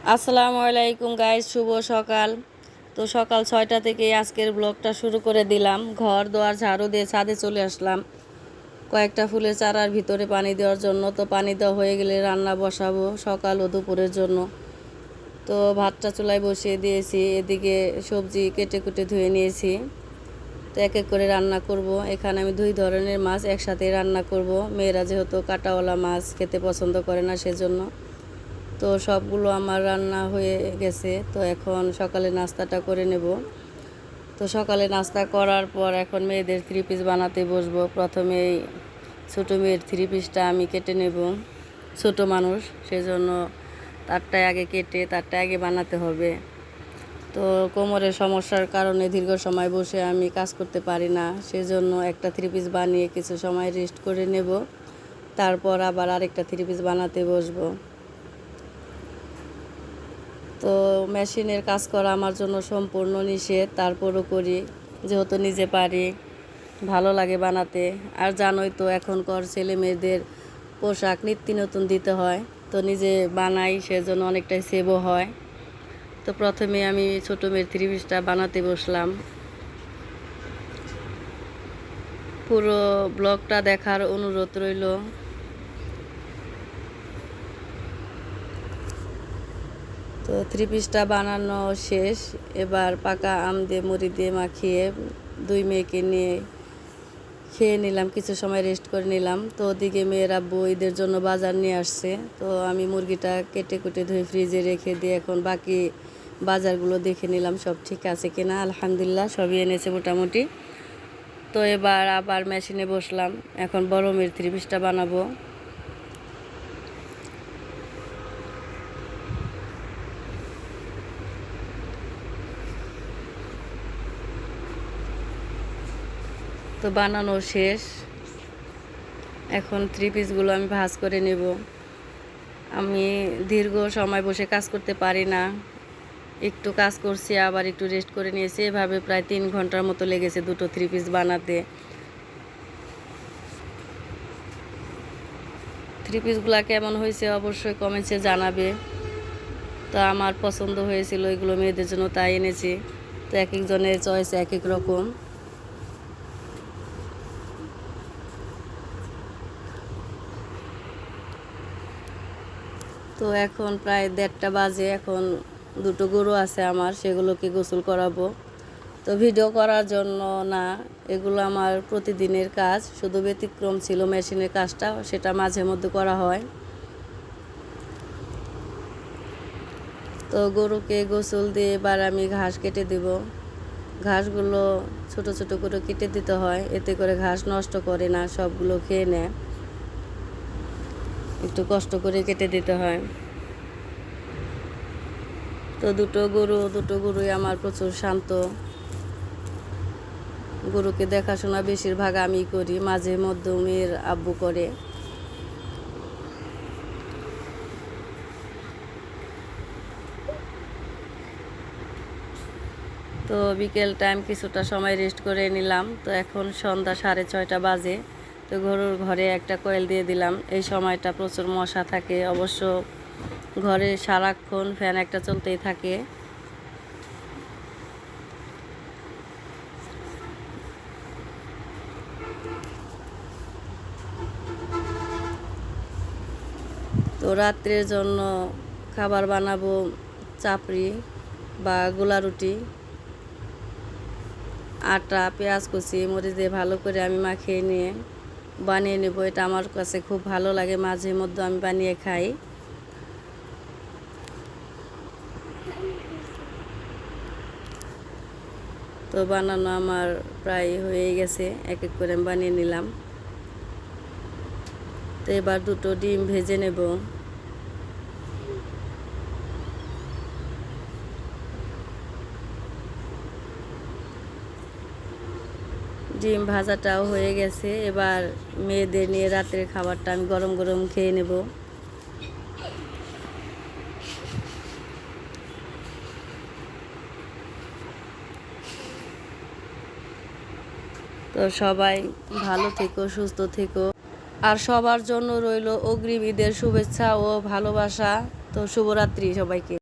আসসালামু আলাইকুম গাইজ শুভ সকাল। তো সকাল ছয়টা থেকে আজকের ব্লগটা শুরু করে দিলাম। ঘর দোয়ার ঝাড়ু দিয়ে ছাদে চলে আসলাম। কয়েকটা ফুলের চারার ভিতরে পানি দেওয়ার জন্য। তো পানি দেওয়া হয়ে গেলে রান্না বসাবো সকাল ও দুপুরের জন্য। তো ভাতটা চুলায় বসিয়ে দিয়েছি, এদিকে সবজি কেটে কুটে ধুয়ে নিয়েছি। তো এক এক করে রান্না করব। এখানে আমি দুই ধরনের মাছ একসাথে রান্না করব। মেয়েরা যেহেতু কাটাওয়ালা মাছ খেতে পছন্দ করে না সেজন্য। তো সবগুলো আমার রান্না হয়ে গেছে। তো এখন সকালে নাস্তাটা করে নেব। তো সকালে নাস্তা করার পর এখন মেয়েদের থ্রি পিস বানাতে বসবো। প্রথমে এই ছোটো মেয়ের থ্রি পিসটা আমি কেটে নেব। ছোট মানুষ, সেজন্য তারটায় আগে কেটে তারটায় আগে বানাতে হবে। তো কোমরের সমস্যার কারণে দীর্ঘ সময় বসে আমি কাজ করতে পারি না। সেজন্য একটা থ্রি পিস বানিয়ে কিছু সময় রেস্ট করে নেব। তারপর আবার আরেকটা থ্রি পিস বানাতে বসবো। তো মেশিনের কাজ করা আমার জন্য সম্পূর্ণ নিষেধ। তারপরও করি, যেহেতু নিজে পারি, ভালো লাগে বানাতে। আর জানোই তো, এখনকার ছেলে মেয়েদের পোশাক নিত্য নতুন দিতে হয়। তো নিজে বানাই, সেজন্য অনেকটাই সেভও হয়। তো প্রথমে আমি ছোটো মেয়ের থ্রি পিসটা বানাতে বসলাম। পুরো ব্লগটা দেখার অনুরোধ রইল। তো থ্রি পিসটা বানানো শেষ। এবার পাকা আম দিয়ে মুড়ি দিয়ে মাখিয়ে দুই মেয়েকে নিয়ে খেয়ে নিলাম, কিছু সময় রেস্ট করে নিলাম। তো ওদিকে মেয়ের আব্বু ঈদের জন্য বাজার নিয়ে আসছে। তো আমি মুরগিটা কেটে কুটে ধুয়ে ফ্রিজে রেখে দিয়ে এখন বাকি বাজারগুলো দেখে নিলাম, সব ঠিক আছে কিনা? আলহামদুলিল্লাহ, সবই এনেছে মোটামুটি। তো এবার আবার মেশিনে বসলাম। এখন বড় মেয়ের থ্রি পিসটা বানাবো। তো বানানো শেষ। এখন থ্রি পিসগুলো আমি ভাজ করে নেব। আমি দীর্ঘ সময় বসে কাজ করতে পারি না। একটু কাজ করছি, আবার একটু রেস্ট করে নিয়েছি। এভাবে প্রায় তিন ঘণ্টার মতো লেগেছে দুটো থ্রি পিস বানাতে। থ্রি পিসগুলো কেমন হয়েছে অবশ্যই কমেন্টসে জানাবে। তো আমার পছন্দ হয়েছিল এগুলো মেয়েদের জন্য, তাই এনেছি। তো এক একজনের চয়েস এক এক রকম। তো এখন প্রায় দেড়টা বাজে, এখন দুটো গরু আছে আমার, সেগুলোকে গোসল করাবো। তো ভিডিও করার জন্য না, এগুলো আমার প্রতিদিনের কাজ, শুধু ব্যতিক্রম ছিল মেশিনের কাজটা, সেটা মাঝে মধ্যে করা হয়। তো গরুকে গোসল দিয়ে এবার আমি ঘাস কেটে দেব। ঘাসগুলো ছোট ছোট করে কেটে দিতে হয়, এতে করে ঘাস নষ্ট করে না, সবগুলো খেয়ে নেয়। একটু কষ্ট করে কেটে দিতে হয়। তো দুটো গরু, দুটো গরুই আমার প্রচুর শান্ত। গরুকে দেখাশোনা বেশিরভাগ আমি করি, মাঝে মধ্যে মেয়ের আব্বু করে। তো বিকেল টাইম কিছুটা সময় রেস্ট করে নিলাম। তো এখন সন্ধ্যা সাড়ে ছয়টা বাজে। তো গরুর ঘরে একটা কয়েল দিয়ে দিলাম। এই সময়টা প্রচুর মশা থাকে। অবশ্য ঘরে সারাক্ষণ ফ্যান একটা চলতেই থাকে। তো রাত্রের জন্য খাবার বানাবো চাপড়ি বা গোলা রুটি, আটা, পেঁয়াজ কুচি, মরিচ দিয়ে ভালো করে আমি মাখিয়ে নিয়ে বানিয়ে নেব, এটা আমার কাছে খুব ভালো লাগে, মাঝে মধ্যে আমি বানিয়ে খাই। তো বানানো আমার প্রায় হয়ে গেছে, এক এক করে বানিয়ে নিলাম। তো এবার দুটো ডিম ভেজে নেব। ডিম ভাজাটাও হয়ে গেছে। এবার মেয়েদের নিয়ে রাতের খাবারটা আমি গরম গরম খেয়ে নেব। তো সবাই ভালো থেকো, সুস্থ থেকো। আর সবার জন্য রইল অগ্রিম ঈদের শুভেচ্ছা ও ভালোবাসা। তো শুভরাত্রি সবাইকে।